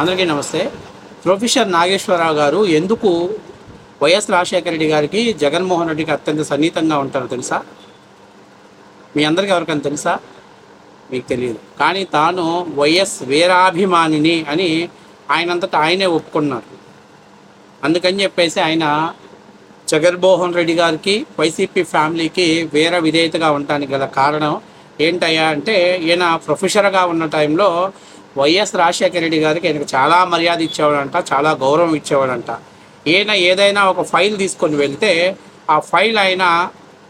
అందరికీ నమస్తే. ప్రొఫెసర్ నాగేశ్వరరావు గారు ఎందుకు వైఎస్ రాజశేఖర రెడ్డి గారికి జగన్మోహన్ రెడ్డికి అత్యంత సన్నిహితంగా ఉంటారో తెలుసా? మీ అందరికీ ఎవరికైనా తెలుసా? మీకు తెలియదు. కానీ తాను వైఎస్ వీరాభిమానిని అని ఆయనంతటా ఆయనే ఒప్పుకున్నారు. అందుకని చెప్పేసి ఆయన జగన్మోహన్ రెడ్డి గారికి వైసీపీ ఫ్యామిలీకి వీర విధేయతగా ఉండటానికి గల కారణం ఏంటయ్యా అంటే ఈయన ప్రొఫెసర్గా ఉన్న టైంలో వైఎస్ రాజశేఖర రెడ్డి గారికి ఆయనకు చాలా మర్యాద ఇచ్చేవాడంట చాలా గౌరవం ఇచ్చేవాడంట. ఈయన ఏదైనా ఒక ఫైల్ తీసుకొని వెళ్తే ఆ ఫైల్ ఆయన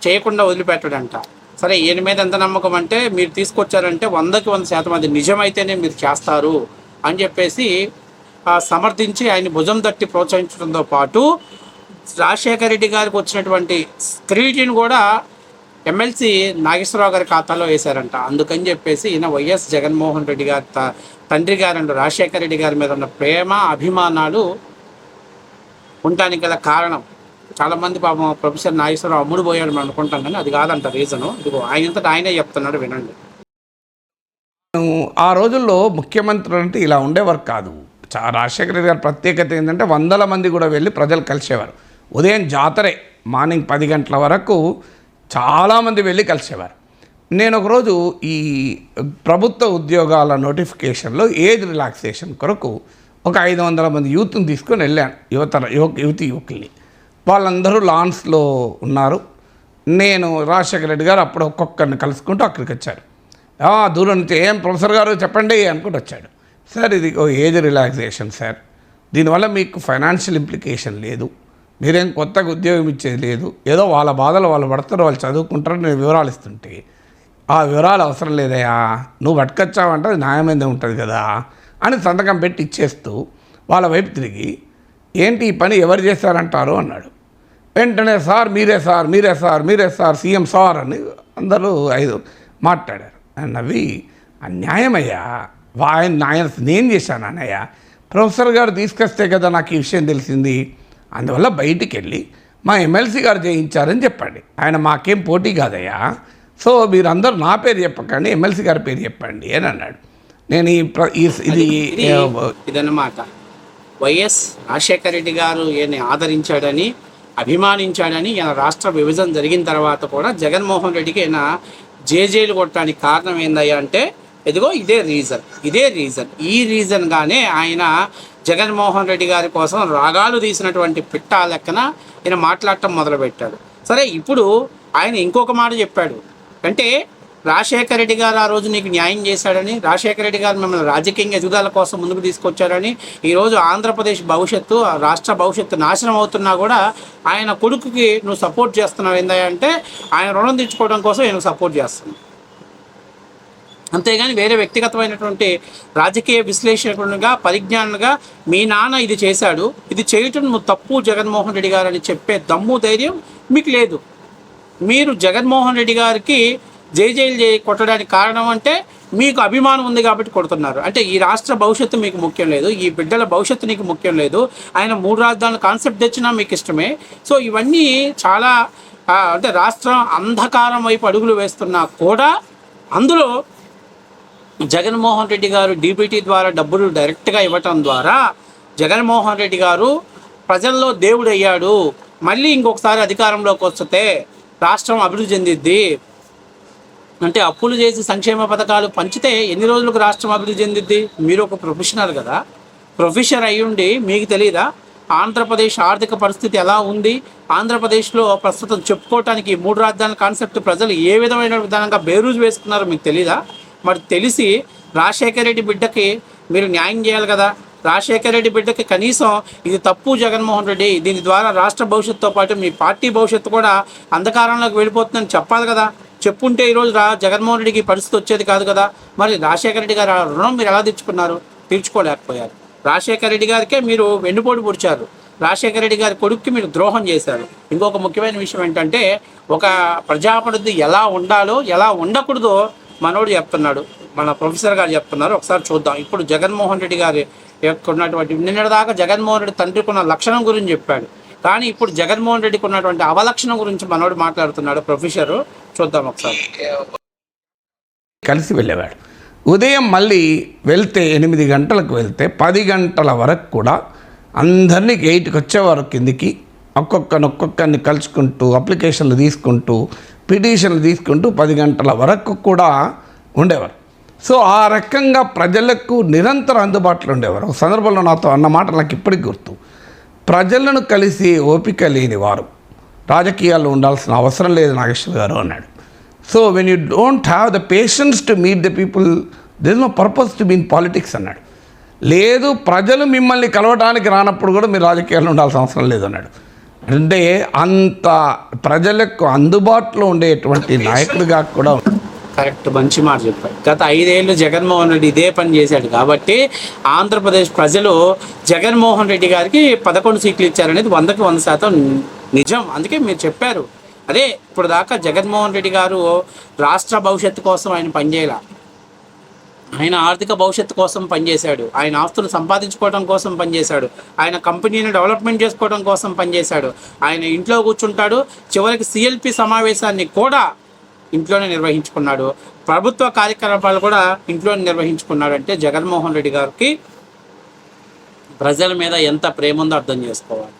చేయకుండా వదిలిపెట్టడంట. సరే ఈయన మీద ఎంత నమ్మకం అంటే మీరు తీసుకొచ్చారంటే వందకి వంద శాతం అది నిజమైతేనే మీరు చేస్తారు అని చెప్పేసి సమర్థించి ఆయన భుజం తట్టి ప్రోత్సహించడంతో పాటు రాజశేఖర రెడ్డి గారికి వచ్చినటువంటి స్క్రీటిని కూడా ఎమ్మెల్సీ నాగేశ్వరరావు గారి ఖాతాలో వేశారంట. అందుకని చెప్పేసి ఈయన వైఎస్ జగన్మోహన్ రెడ్డి గారి త- తండ్రి గారు రాజశేఖర రెడ్డి గారి మీద ఉన్న ప్రేమ అభిమానాలు ఉండటానికి గల కారణం. చాలామంది పాపం ప్రొఫెసర్ నాగేశ్వరరావు అమ్ముడు పోయాడు మనం అనుకుంటాం కానీ అది కాదంట రీజను. ఇదిగో ఆయనంతటా ఆయనే చెప్తున్నాడు వినండి. ఆ రోజుల్లో ముఖ్యమంత్రులు అంటే ఇలా ఉండేవారు కాదు. రాజశేఖర రెడ్డి గారి ప్రత్యేకత ఏంటంటే వందల మంది కూడా వెళ్ళి ప్రజలు కలిసేవారు. ఉదయం జాతరే మార్నింగ్ పది గంటల వరకు చాలామంది వెళ్ళి కలిసేవారు. నేను ఒకరోజు ఈ ప్రభుత్వ ఉద్యోగాల నోటిఫికేషన్లో ఏజ్ రిలాక్సేషన్ కొరకు ఒక ఐదు వందల మంది యూత్ని తీసుకొని వెళ్ళాను. యువత యువ యువతి యువకుల్ని. వాళ్ళందరూ లాన్స్లో ఉన్నారు. నేను రాజశేఖర రెడ్డి గారు అప్పుడు ఒక్కొక్కరిని కలుసుకుంటూ అక్కడికి వచ్చారు. దూరం నుంచి ఏం ప్రొఫెసర్ గారు చెప్పండి అనుకుంటూ వచ్చాడు. సార్ ఇది ఓ ఏజ్ రిలాక్సేషన్ సార్. దీనివల్ల మీకు ఫైనాన్షియల్ ఇంప్లికేషన్ లేదు. మీరేం కొత్తగా ఉద్యోగం ఇచ్చేది లేదు. ఏదో వాళ్ళ బాధలు వాళ్ళు పడతారు వాళ్ళు చదువుకుంటారు నేను వివరాలు ఇస్తుంటే ఆ వివరాలు అవసరం లేదయా నువ్వు పట్టుకొచ్చావంటే అది న్యాయమైందే ఉంటుంది కదా అని సంతకం పెట్టి ఇచ్చేస్తూ వాళ్ళ వైపు తిరిగి ఏంటి ఈ పని ఎవరు చేశారంటారు? అన్నాడు. వెంటనే సార్ మీరే సార్ మీరే సార్ మీరే సార్ సీఎం సార్ అని అందరూ ఐదు మాట్లాడారు. ఆయన నవ్వి అన్యాయమయ్యా వా- ఆయన ఆయన నేను చేశాను అన్నయ్య. ప్రొఫెసర్ గారు తీసుకొస్తే కదా నాకు ఈ విషయం తెలిసింది. అందువల్ల బయటికి వెళ్ళి మా ఎమ్మెల్సీ గారు చేయించారని చెప్పండి. ఆయన మాకేం పోటీ కాదయ్యా. సో మీరందరూ నా పేరు చెప్పకండి ఎమ్మెల్సీ గారి పేరు చెప్పండి అని అన్నాడు. నేను ఈ ఇది ఇది ఇదన్నమాట. వైఎస్ రాజశేఖర రెడ్డి గారు ఈయన్ని ఆదరించాడని అభిమానించాడని ఈయన రాష్ట్ర విభజన జరిగిన తర్వాత కూడా జగన్మోహన్ రెడ్డికి ఈయన జేజేలు కొట్టడానికి కారణం ఏందయ్యా అంటే ఇదిగో ఇదే రీజన్ ఇదే రీజన్. ఈ రీజన్గానే ఆయన జగన్మోహన్ రెడ్డి గారి కోసం రాగాలు తీసినటువంటి పిట్ట లెక్కన ఈయన మాట్లాడటం మొదలుపెట్టాడు. సరే ఇప్పుడు ఆయన ఇంకొక మాట చెప్పాడు. అంటే రాజశేఖర రెడ్డి గారు ఆ రోజు నీకు న్యాయం చేశాడని రాజశేఖర రెడ్డి గారు మిమ్మల్ని రాజకీయ ఎదుగుదల కోసం ముందుకు తీసుకొచ్చారని ఈరోజు ఆంధ్రప్రదేశ్ భవిష్యత్తు ఆ రాష్ట్ర భవిష్యత్తు నాశనం అవుతున్నా కూడా ఆయన కొడుకుకి నువ్వు సపోర్ట్ చేస్తున్నావు ఏందా అంటే ఆయన రుణం తీర్చుకోవడం కోసం నేను సపోర్ట్ చేస్తున్నాను అంతేగాని వేరే వ్యక్తిగతమైనటువంటి రాజకీయ విశ్లేషకునిగా పరిజ్ఞానంగా మీ నాన్న ఇది చేశాడు. ఇది చేయటం నువ్వు తప్పు జగన్మోహన్ రెడ్డి గారు అని చెప్పే దమ్ము ధైర్యం మీకు లేదు. మీరు జగన్మోహన్ రెడ్డి గారికి జైజైలు చేయి కొట్టడానికి కారణం అంటే మీకు అభిమానం ఉంది కాబట్టి కొడుతున్నారు. అంటే ఈ రాష్ట్ర భవిష్యత్తు మీకు ముఖ్యం లేదు. ఈ బిడ్డల భవిష్యత్తు నీకు ముఖ్యం లేదు. ఆయన మూడు రాజధానుల కాన్సెప్ట్ తెచ్చినా మీకు ఇష్టమే. సో ఇవన్నీ చాలా అంటే రాష్ట్రం అంధకారం వైపు అడుగులు వేస్తున్నా కూడా అందులో జగన్మోహన్ రెడ్డి గారు డీబీటీ ద్వారా డబ్బులు డైరెక్ట్గా ఇవ్వటం ద్వారా జగన్మోహన్ రెడ్డి గారు ప్రజల్లో దేవుడు అయ్యాడు మళ్ళీ ఇంకొకసారి అధికారంలోకి వస్తే రాష్ట్రం అభివృద్ధి చెందిద్ది. అంటే అప్పులు చేసి సంక్షేమ పథకాలు పంచితే ఎన్ని రోజులకు రాష్ట్రం అభివృద్ధి చెందిద్ది? మీరు ఒక ప్రొఫెషనల్ కదా. ప్రొఫెసర్ అయ్యుండి మీకు తెలియదా ఆంధ్రప్రదేశ్ ఆర్థిక పరిస్థితి ఎలా ఉంది? ఆంధ్రప్రదేశ్లో ప్రస్తుతం చెప్పుకోవటానికి మూడు రాజధానుల కాన్సెప్ట్ ప్రజలు ఏ విధమైన విధానంగా బేరూజు వేసుకున్నారో మీకు తెలీదా? మరి తెలిసి రాజశేఖర రెడ్డి బిడ్డకి మీరు న్యాయం చేయాలి కదా? రాజశేఖర రెడ్డి బిడ్డకి కనీసం ఇది తప్పు జగన్మోహన్ రెడ్డి. దీని ద్వారా రాష్ట్ర భవిష్యత్తుతో పాటు మీ పార్టీ భవిష్యత్తు కూడా అంధకారంలోకి వెళ్ళిపోతుందని చెప్పాలి కదా? చెప్పుంటే ఈరోజు రా జగన్మోహన్ రెడ్డికి పరిస్థితి వచ్చేది కాదు కదా? మరి రాజశేఖర రెడ్డి గారు ఆ రుణం మీరు ఎలా తెచ్చుకున్నారు? తీర్చుకోలేకపోయారు. రాజశేఖర రెడ్డి గారికే మీరు వెన్నుపోటు పొడిచారు. రాజశేఖర రెడ్డి గారి కొడుక్కి మీరు ద్రోహం చేశారు. ఇంకొక ముఖ్యమైన విషయం ఏంటంటే ఒక ప్రజాప్రతినిధి ఎలా ఉండాలో ఎలా ఉండకూడదో మనోడు చెప్తున్నాడు మన ప్రొఫెసర్ గారు చెప్తున్నారు ఒకసారి చూద్దాం. ఇప్పుడు జగన్మోహన్ రెడ్డి గారి యొక్క ఉన్నటువంటి నిన్నటిదాకా జగన్మోహన్ రెడ్డి తండ్రికి ఉన్న లక్షణం గురించి చెప్పాడు. కానీ ఇప్పుడు జగన్మోహన్ రెడ్డికి ఉన్నటువంటి అవలక్షణం గురించి మనోడు మాట్లాడుతున్నాడు ప్రొఫెసర్. చూద్దాం ఒకసారి. కలిసి వెళ్ళేవాడు. ఉదయం మళ్ళీ వెళ్తే ఎనిమిది గంటలకు వెళ్తే పది గంటల వరకు కూడా అందరినీ ఎయిట్కి వచ్చేవారు కిందికి. ఒక్కొక్కరిని ఒక్కొక్కరిని కలుసుకుంటూ అప్లికేషన్లు తీసుకుంటూ పిటిషన్లు తీసుకుంటూ పది గంటల వరకు కూడా ఉండేవారు. సో ఆ రకంగా ప్రజలకు నిరంతరం అందుబాటులో ఉండేవారు. ఒక సందర్భంలో నాతో అన్న మాట నాకు ఇప్పటికి గుర్తు. ప్రజలను కలిసి ఓపిక లేని వారు. రాజకీయాల్లో ఉండాల్సిన అవసరం లేదు నాగేశ్వర గారు అన్నాడు. So when you don't have the patience to meet the people this no purpose to mean politics అన్నాడు. లేదు ప్రజలు మిమ్మల్ని కలవడానికి రానప్పుడు కూడా మీరు రాజకీయాల్లో ఉండాల్సిన అవసరం లేదు అన్నాడు. అంటే అంత ప్రజలకు అందుబాటులో ఉండేటువంటి నాయకుడిగా కూడా కరెక్ట్ మంచి మాట చెప్పారు. గత ఐదేళ్ళు జగన్మోహన్ రెడ్డి ఇదే పని చేశాడు కాబట్టి ఆంధ్రప్రదేశ్ ప్రజలు జగన్మోహన్ రెడ్డి గారికి పదకొండు సీట్లు ఇచ్చారనేది వందకి వంద శాతం నిజం. అందుకే మీరు చెప్పారు. అదే ఇప్పుడు దాకా జగన్మోహన్ రెడ్డి గారు రాష్ట్ర భవిష్యత్తు కోసం ఆయన పనిచేయాల. ఆయన ఆర్థిక భవిష్యత్తు కోసం పనిచేశాడు. ఆయన ఆస్తులు సంపాదించుకోవడం కోసం పనిచేశాడు. ఆయన కంపెనీని డెవలప్మెంట్ చేసుకోవడం కోసం పనిచేశాడు. ఆయన ఇంట్లో కూర్చుంటాడు. చివరికి సిఎల్పి సమావేశాన్ని కూడా ఇంట్లోనే నిర్వహించుకున్నాడు. ప్రభుత్వ కార్యకలాపాలు కూడా ఇంట్లోనే నిర్వహించుకున్నాడు అంటే జగన్మోహన్ రెడ్డి గారికి ప్రజల మీద ఎంత ప్రేమ ఉందో అర్థం చేసుకోవాలి.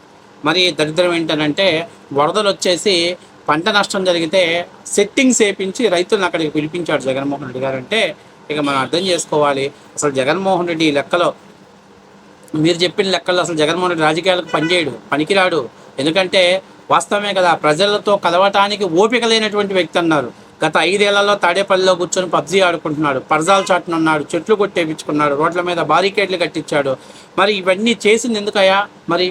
మరి దరిద్రం ఏంటనంటే వరదలు వచ్చేసి పంట నష్టం జరిగితే సెట్టింగ్స్ వేపించి రైతులను అక్కడికి పిలిపించాడు జగన్మోహన్ రెడ్డి గారు అంటే ఇక మనం అర్థం చేసుకోవాలి. అసలు జగన్మోహన్ రెడ్డి ఈ లెక్కలో మీరు చెప్పిన లెక్కల్లో అసలు జగన్మోహన్ రెడ్డి రాజకీయాలకు పనిచేయడు పనికిరాడు. ఎందుకంటే వాస్తవమే కదా ప్రజలతో కలవటానికి ఓపిక లేనటువంటి వ్యక్తి అన్నారు. గత ఐదేళ్ళలో తాడేపల్లిలో కూర్చొని పబ్జీ ఆడుకుంటున్నాడు పరజాలు చాటునున్నాడు చెట్లు కొట్టేపించుకున్నాడు రోడ్ల మీద బారికేడ్లు కట్టించాడు. మరి ఇవన్నీ చేసింది ఎందుకయ్యా? మరి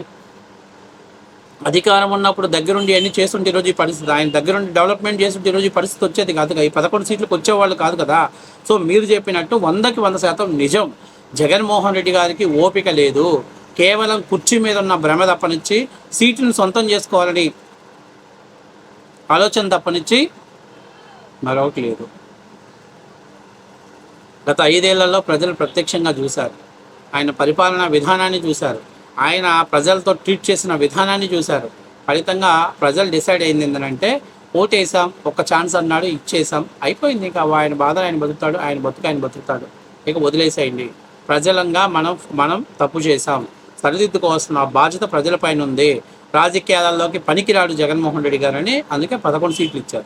అధికారం ఉన్నప్పుడు దగ్గరుండి అన్ని చేస్తుంటే ఈరోజు ఈ పరిస్థితి. ఆయన దగ్గరుండి డెవలప్మెంట్ చేస్తుంటే ఈరోజు ఈ పరిస్థితి వచ్చేది కాదు ఈ పదకొండు సీట్లకు వచ్చేవాళ్ళు కాదు కదా. సో మీరు చెప్పినట్టు వందకి వంద శాతం నిజం. జగన్మోహన్ రెడ్డి గారికి ఓపిక లేదు. కేవలం కుర్చీ మీద ఉన్న భ్రమ తప్పనిచ్చి సీట్లను సొంతం చేసుకోవాలని ఆలోచన తప్పనిచ్చి మరొకటి లేదు. గత ఐదేళ్ళలో ప్రజలు ప్రత్యక్షంగా చూశారు. ఆయన పరిపాలనా విధానాన్ని చూశారు. ఆయన ప్రజలతో ట్రీట్ చేసిన విధానాన్ని చూశారు. ఫలితంగా ప్రజలు డిసైడ్ అయింది ఏంటంటే ఓటేసాం ఒక ఛాన్స్ అన్నాడు ఇచ్చేసాం అయిపోయింది. ఇంకా ఆయన బాధ ఆయన బతుకుతాడు ఆయన బతుకు ఆయన బతుకుతాడు. ఇక వదిలేసేయండి. ప్రజలంగా మనం మనం తప్పు చేశాం. సరిదిద్దుకోవాల్సిన బాధ్యత ప్రజలపైన ఉంది. రాజకీయాలలోకి పనికిరాడు జగన్మోహన్ రెడ్డి గారని అందుకే పదకొండు సీట్లు ఇచ్చారు.